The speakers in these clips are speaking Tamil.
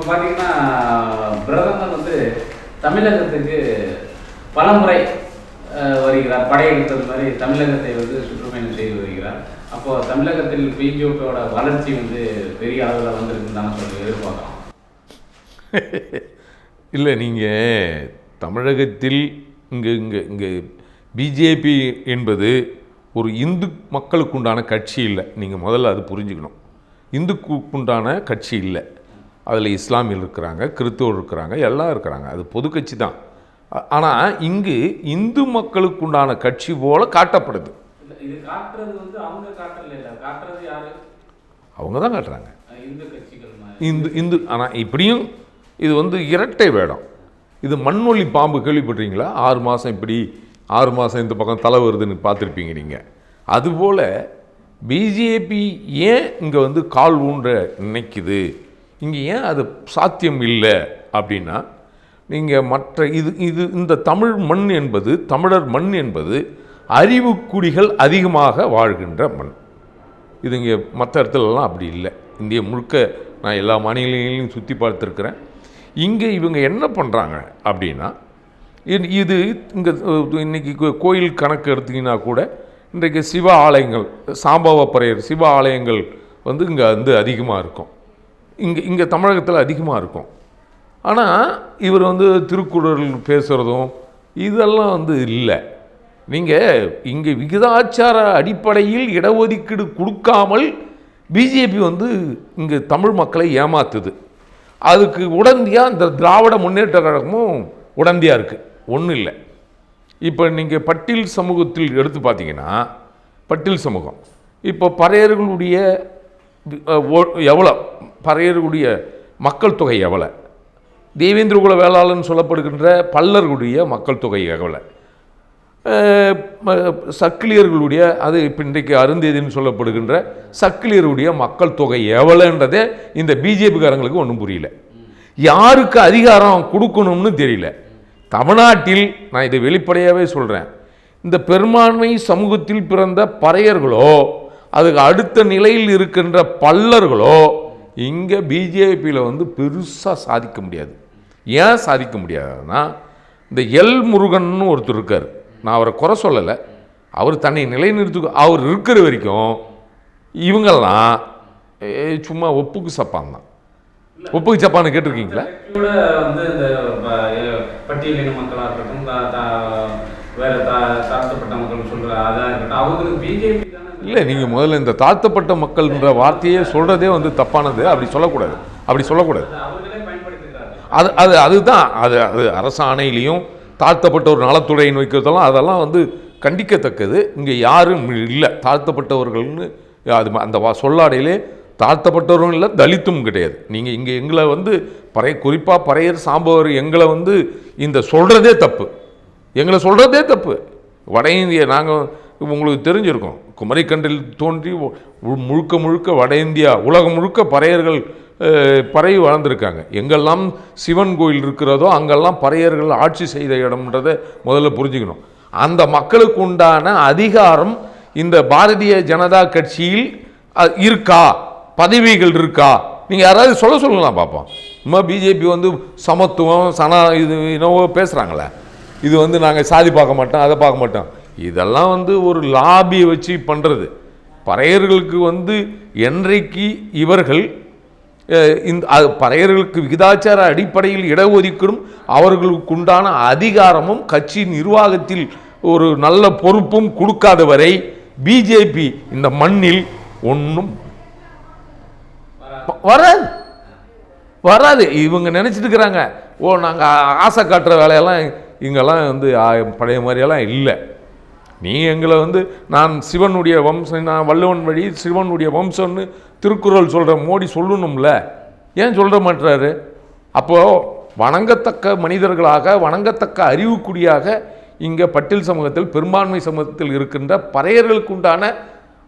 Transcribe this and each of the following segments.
இப்போ பார்த்தீங்கன்னா பிரதமர் வந்து தமிழகத்துக்கு பலமுறை வருகிறார். படையெடுத்தது மாதிரி தமிழகத்தை வந்து சுற்றுப்பயணம் செய்து வருகிறார். அப்போ தமிழகத்தில் பிஜேபியோட வளர்ச்சி வந்து பெரிய அளவில் வந்திருக்குன்னு தான் சொல்லி எதிர்பார்க்கலாம். இல்லை நீங்கள் தமிழகத்தில் இங்கே இங்கே இங்கே பிஜேபி என்பது ஒரு இந்து மக்களுக்குண்டான கட்சி இல்லை. நீங்கள் முதல்ல அது புரிஞ்சுக்கணும். இந்துக்குண்டான கட்சி இல்லை. அதில் இஸ்லாமியர் இருக்கிறாங்க கிறிஸ்தவர் இருக்கிறாங்க எல்லாம் இருக்கிறாங்க. அது பொது கட்சி தான். ஆனால் இங்கு இந்து மக்களுக்குண்டான கட்சி போல காட்டப்படுது. அவங்க தான் காட்டுறாங்க. இந்து. இந்து ஆனால் இப்படியும் இது வந்து இரட்டை வேடம். இது மண்ணொலி பாம்பு கேள்விப்பட்டிருக்கீங்களா? ஆறு மாதம் இப்படி ஆறு மாதம் இந்த பக்கம் தலை வருதுன்னு பார்த்துருப்பீங்க நீங்கள் அதுபோல் பிஜேபி ஏன் இங்கே வந்து கால் ஊன்ற நினைக்குது? இங்கே ஏன் அது சாத்தியம் இல்லை அப்படின்னா நீங்கள் மற்ற இது இது இந்த தமிழ் மண் என்பது தமிழர் மண் என்பது அறிவுக்குடிகள் அதிகமாக வாழ்கின்ற மண். இது இங்கே மற்ற இடத்துலலாம் அப்படி இல்லை. இந்திய முழுக்க நான் எல்லா மாநிலங்களையும் சுற்றி பார்த்துருக்குறேன். இங்கே இவங்க என்ன பண்ணுறாங்க அப்படின்னா இது இது இங்கே இன்றைக்கி கோ- கோயில் கணக்கு எடுத்திங்கன்னா கூட இன்றைக்கு சிவ ஆலயங்கள் சாம்பவப்பரையர் சிவ ஆலயங்கள் வந்து இங்கே வந்து அதிகமாக இருக்கும். இங்கே இங்கே தமிழகத்தில் அதிகமாக இருக்கும். ஆனால் இவர் வந்து திருக்குறள் பேசுகிறதும் இதெல்லாம் வந்து இல்லை. நீங்கள் இங்கே விகிதாச்சார அடிப்படையில் இடஒதுக்கீடு கொடுக்காமல் பிஜேபி வந்து இங்கே தமிழ் மக்களை ஏமாத்துது. அதுக்கு உடந்தையாக இந்த திராவிட முன்னேற்ற கழகமும் உடந்தையாக இருக்குது ஒன்றும் இல்லை. இப்போ நீங்கள் பட்டியல் சமூகத்தில் எடுத்து பார்த்தீங்கன்னா பட்டியல் சமூகம். இப்போ பறையர்களுடைய எவ்வளோ பறையர்களுடைய மக்கள் தொகை எவ்வளோ தேவேந்திரகுல வேளாளன் சொல்லப்படுகின்ற பல்லர்களுடைய மக்கள் தொகை எவ்வளோ சக்கிலியர்களுடைய அது இப்போ இன்றைக்கு அருந்தேதின்னு சொல்லப்படுகின்ற சக்கிலியருடைய மக்கள் தொகை எவ்வளோன்றதே இந்த பிஜேபிக்காரங்களுக்கு ஒன்றும் புரியல. யாருக்கு அதிகாரம் கொடுக்கணும்னு தெரியல. தமிழ்நாட்டில் நான் இதை வெளிப்படையாகவே சொல்கிறேன் இந்த பெரும்பான்மை சமூகத்தில் பிறந்த பறையர்களோ அதுக்கு அடுத்த நிலையில் இருக்கின்ற பல்லர்களோ இங்கே பிஜேபியில் வந்து பெருசாக சாதிக்க முடியாது. ஏன் சாதிக்க முடியாதுன்னா இந்த எல் முருகன்னு ஒருத்தர் இருக்கார். நான் அவரை குறை சொல்லலை. அவர் தன்னை நிலைநிறுத்து அவர் இருக்கிற வரைக்கும் இவங்கெல்லாம் சும்மா ஒப்புக்கு சப்பான் தான். ஒப்புக்கு சப்பான்னு கேட்டிருக்கீங்களா? வந்து இந்த பட்டியலின மக்களாக இருக்கட்டும் தாழ்த்தப்பட்ட மக்கள் இருக்கட்டும் அவங்களுக்கு பிஜேபி தானே இல்லை நீங்கள் முதல்ல இந்த தாழ்த்தப்பட்ட மக்கள்ன்ற வார்த்தையே சொல்கிறதே வந்து தப்பானது. அப்படி சொல்லக்கூடாது. அப்படி சொல்லக்கூடாது. அது அது அதுதான். அது அது அரசாணையிலையும் தாழ்த்தப்பட்ட ஒரு நலத்துறையின் வைக்கிறதெல்லாம் அதெல்லாம் வந்து கண்டிக்கத்தக்கது. இங்கே யாரும் இல்லை. தாழ்த்தப்பட்டவர்கள்னு அது அந்த வா- சொல்லாடையிலே தாழ்த்தப்பட்டவரும் இல்லை தலித்தும் கிடையாது. நீங்கள் இங்கே எங்களை வந்து பறைய குறிப்பாக பறையர் சாம்பவர் எங்களை வந்து இந்த சொல்கிறதே தப்பு. எங்களை சொல்கிறதே தப்பு. வட இந்திய நாங்கள் உங்களுக்கு தெரிஞ்சிருக்கோம். குமரிக்கண்டில் தோன்றி முழுக்க முழுக்க வட இந்தியா உலகம் முழுக்க பறையர்கள் பறை வளர்ந்துருக்காங்க. எங்கெல்லாம் சிவன் கோயில் இருக்கிறதோ அங்கெல்லாம் பறையர்கள் ஆட்சி செய்த இடம்ன்றதை முதல்ல புரிஞ்சுக்கணும். அந்த மக்களுக்கு உண்டான அதிகாரம் இந்த பாரதிய ஜனதா கட்சியில் இருக்கா? பதவிகள் இருக்கா? நீங்கள் யாராவது சொல்ல சொல்லலாம் பார்ப்போம் சும்மா பிஜேபி வந்து சமத்துவம் சனா இது என்னவோ பேசுகிறாங்களே இது வந்து நாங்கள் சாதி பார்க்க மாட்டோம் அதை பார்க்க மாட்டோம். இதெல்லாம் வந்து ஒரு லாபியை வச்சு பண்ணுறது பறையர்களுக்கு வந்து என்றைக்கு இவர்கள் இந்த பறையர்களுக்கு விகிதாச்சார அடிப்படையில் இடஒதுக்கீடும் அவர்களுக்கு உண்டான அதிகாரமும் கட்சி நிர்வாகத்தில் ஒரு நல்ல பொறுப்பும் கொடுக்காத வரை பிஜேபி இந்த மண்ணில் ஒன்றும் வராது. வராது. இவங்க நினச்சிட்டு இருக்கிறாங்க. ஓ நாங்கள் ஆசை காட்டுற வேலையெல்லாம் இங்கெல்லாம் வந்து பழைய மாதிரியெல்லாம் இல்லை. நீ எங்களை வந்து நான் சிவனுடைய வம்சம் நான் வள்ளுவன் வழி சிவனுடைய வம்சம்னு திருக்குறள் சொல்கிற மோடி சொல்லணும்ல. ஏன் சொல்ல மாட்டுறாரு அப்போது வணங்கத்தக்க மனிதர்களாக வணங்கத்தக்க அறிவுக்குடியாக இங்கே பட்டியல் சமூகத்தில் பெரும்பான்மை சமூகத்தில் இருக்கின்ற பறையர்களுக்கு உண்டான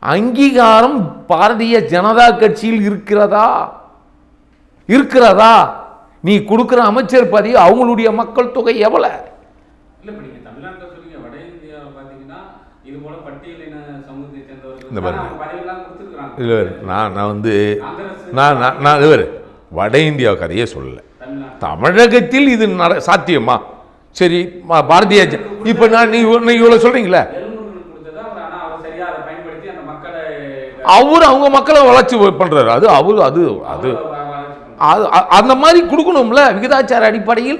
அங்கீகாரம் பாரதிய ஜனதா கட்சியில் இருக்கிறதா? இருக்கிறதா? நீ கொடுக்குற அமைச்சர் பதவி அவங்களுடைய மக்கள் தொகை எவ்வளோ இல்ல இப்ப நீங்க தமிழ்நாட்டுல சொல்றீங்க வட இந்தியாவை பாத்தீங்கன்னா இது போல பட்டியலின சமூகத்தை சேர்ந்தவர்கள் இந்த பாருங்க. இல்லை நான் நான் வந்து நான் நான் இவர் வட இந்தியா கதையே சொல்லலை தமிழகத்தில் இது நட சாத்தியமா? சரி பாரதிய இப்ப நான் நீ எழுநூறு கொடுத்ததா அவர் அவங்க மக்களை வளர்ச்சி பண்றாரு. அது அவரு அது அது. அது அந்த மாதிரி கொடுக்கணும்ல? விகிதாச்சார அடிப்படையில்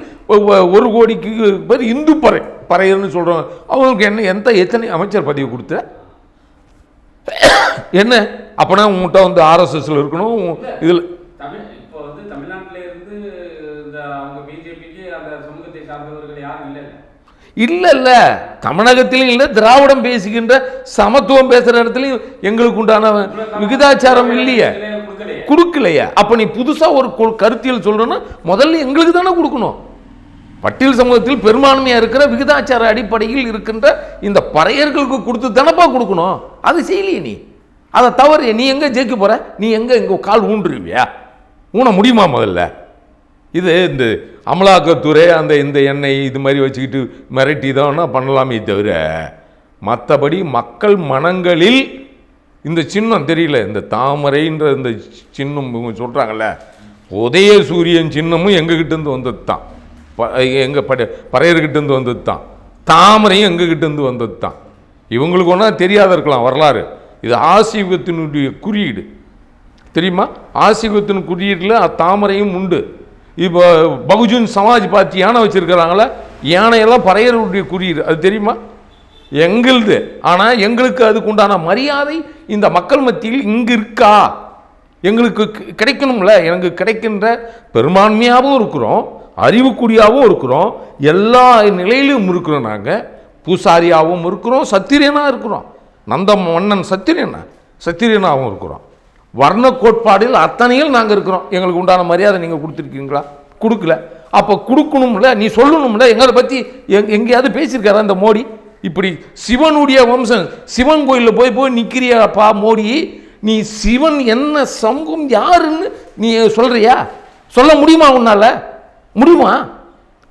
ஒரு கோடிக்கு பேர் இந்து பறை பறையர்னு சொல்றோம் அவங்களுக்கு என்ன எந்த எத்தனை அமைச்சர் பதவி கொடுத்த? என்ன? அப்பனா உங்கள்கிட்ட வந்து ஆர்எஸ்எஸ்ல இருக்கணும் இதில் இல்லை இல்ல. தமிழகத்திலும் இல்லை திராவிடம் பேசுகின்ற சமத்துவம் பேசுற இடத்துலயும் எங்களுக்கு உண்டான விகிதாச்சாரம் இல்லையே. கொடுக்கலையே. அப்ப நீ புதுசா ஒரு கருத்தியல் சொல்றேன்னா முதல்ல எங்களுக்கு தானே கொடுக்கணும். பட்டியல் சமூகத்தில் பெரும்பான்மையாக இருக்கிற விகிதாச்சார அடிப்படையில் இருக்கின்ற இந்த பறையர்களுக்கு கொடுத்து தானப்பா கொடுக்கணும். அது செய்யலையே நீ. அதை தவறு நீ எங்கே ஜெயிக்க போகிற நீ எங்கே எங்க கால் ஊன்றுவியா? ஊன முடியுமா முதல்ல? இது இந்த அமலாக்கத்துறை அந்த இந்த எண்ணெய் இது மாதிரி வச்சுக்கிட்டு மிரட்டி தான் பண்ணலாமே தவிர மற்றபடி மக்கள் மனங்களில் இந்த சின்னம் தெரியல. இந்த தாமரைன்ற இந்த சின்னம் இவங்க சொல்கிறாங்கல்ல உதய சூரியன் சின்னமும் எங்ககிட்டேருந்து வந்தது தான் எங்கள் பட பறையர்கிட்டேருந்து வந்தது தான் தாமரையும் எங்ககிட்டேருந்து வந்தது தான் இவங்களுக்கு ஒன்றா தெரியாத இருக்கலாம் வரலாறு. இது ஆசீவத்தினுடைய குறியீடு. தெரியுமா? ஆசிகத்தின் குறியீட்டில் தாமரையும் உண்டு. இப்போ பகுஜன் சமாஜ் பார்ட்டி யானை வச்சுருக்கிறாங்களே யானையெல்லாம் பறையருடைய குறியீடு. அது தெரியுமா? எங்களுது. ஆனால் எங்களுக்கு அதுக்கு உண்டான மரியாதை இந்த மக்கள் மத்தியில் இங்கே இருக்கா? எங்களுக்கு கி- கிடைக்கணும்ல. எனக்கு கிடைக்கின்ற பெரும்பான்மையாகவும் இருக்கிறோம். அறிவுக்குடியாகவும் இருக்கிறோம் எல்லா நிலையிலும் இருக்கிறோம் நாங்கள் பூசாரியாகவும் இருக்கிறோம் சத்திரியனாக இருக்கிறோம். நந்த மன்னன் சத்திரியனா? சத்திரியனாகவும் இருக்கிறோம். வர்ண கோட்பாடில் அத்தனையில் நாங்கள் இருக்கிறோம். எங்களுக்கு உண்டான மரியாதை நீங்கள் கொடுத்துருக்கீங்களா? கொடுக்கல. அப்போ கொடுக்கணும்ல நீ சொல்லணும்ல எங்களை பற்றி எங் எங்கேயாவது பேசியிருக்காரா இந்த மோடி? இப்படி சிவனுடைய வம்சம் சிவன் கோயிலில் போய் போய் நிற்கிறியாப்பா மோடி? நீ சிவன் என்ன சமூகம் யாருன்னு நீ சொல்கிறியா சொல்ல முடியுமா உன்னால? முடியுமா?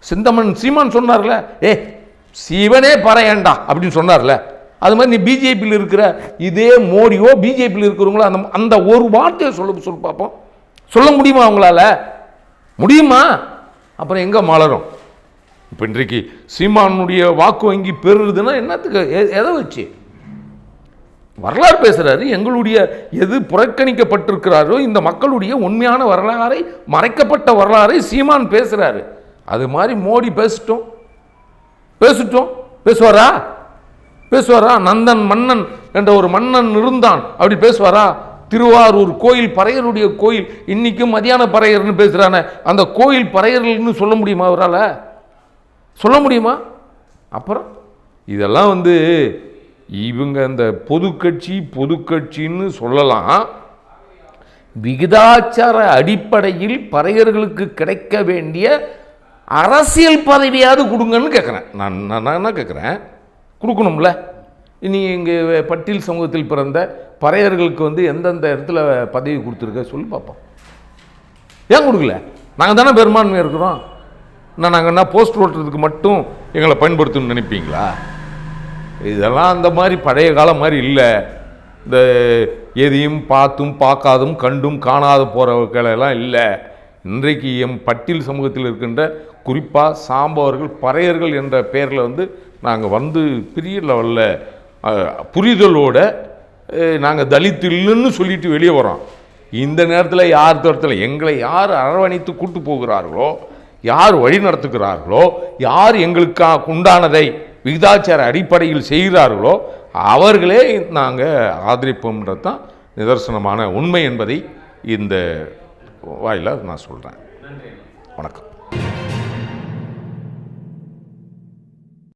சிந்தமன் சீமான் சொன்னார்ல ஏ சிவனே பறையண்டா அப்படின்னு சொன்னார்ல. அது மாதிரி நீ பிஜேபியில் இருக்கிற இதே மோடியோ பிஜேபியில் இருக்கிறவங்களோ அந்த அந்த ஒரு வார்த்தையை சொல்ல சொல்லி பார்ப்போம் சொல்ல முடியுமா அவங்களால முடியுமா? அப்புறம் எங்கே மலரும்? இப்போ இன்றைக்கு சீமானுடைய வாக்கு வங்கி பெறுறதுன்னா என்னத்துக்கு எதை வச்சு? வரலாறு பேசுகிறாரு எங்களுடைய எது புறக்கணிக்கப்பட்டிருக்கிறாரோ இந்த மக்களுடைய உண்மையான வரலாறை மறைக்கப்பட்ட வரலாறை சீமான் பேசுகிறாரு அது மாதிரி மோடி பேசிட்டோம். பேசிட்டோம். பேசுவாரா? பேசுவாரா? நந்தன் மன்னன் என்ற ஒரு மன்னன் இருந்தான். அப்படி பேசுவாரா? திருவாரூர் கோயில் பறையருடைய கோயில் இன்னைக்கும் மதியான பறையர்னு பேசுகிறான அந்த கோயில் பறையர்கள்னு சொல்ல முடியுமா அவரால்? சொல்ல முடியுமா? அப்புறம் இதெல்லாம் வந்து இவங்க இந்த பொதுக்கட்சி பொதுக்கட்சின்னு சொல்லலாம். விகிதாச்சார அடிப்படையில் பறையர்களுக்கு கிடைக்க வேண்டிய அரசியல் பதவியாவது கொடுங்கன்னு கேட்குறேன் நான் நான் என்ன கேட்குறேன் கொடுக்கணும்ல. இனி இங்கே பட்டியல் சமூகத்தில் பிறந்த பறையர்களுக்கு வந்து எந்தெந்த இடத்துல பதவி கொடுத்துருக்க சொல்லி பார்ப்போம். ஏன் கொடுக்கல? நாங்கள் தானே பெரும்பான்மை இருக்கிறோம். நான் நாங்கள் என்ன போஸ்ட் ஓட்டுறதுக்கு மட்டும் எங்களை பயன்படுத்தணும்னு நினைப்பீங்களா? இதெல்லாம் அந்த மாதிரி பழைய காலம் மாதிரி இல்லை. இந்த எதையும் பார்த்தும் பார்க்காதும் கண்டும் காணாத போகிறவர்களெல்லாம் இல்லை. இன்றைக்கு எம் பட்டியல் சமூகத்தில் இருக்கின்ற குறிப்பாக சாம்பவர்கள் பறையர்கள் என்ற பெயரில் வந்து நாங்கள் வந்து பெரிய லெவலில் புரிதலோட நாங்கள் தலித்து இல்லைன்னு சொல்லிட்டு வெளியே வரோம் இந்த நேரத்தில் யார் தரத்தில் எங்களை யார் அரவணைத்து கூட்டு போகிறார்களோ யார் வழி நடத்துகிறார்களோ யார் எங்களுக்கு உண்டானதை விகிதாச்சார அடிப்படையில் செய்கிறார்களோ அவர்களே நாங்கள் ஆதரிப்போம்ன்றது தான் நிதர்சனமான உண்மை என்பதை இந்த வாயில நான் சொல்கிறேன் வணக்கம்.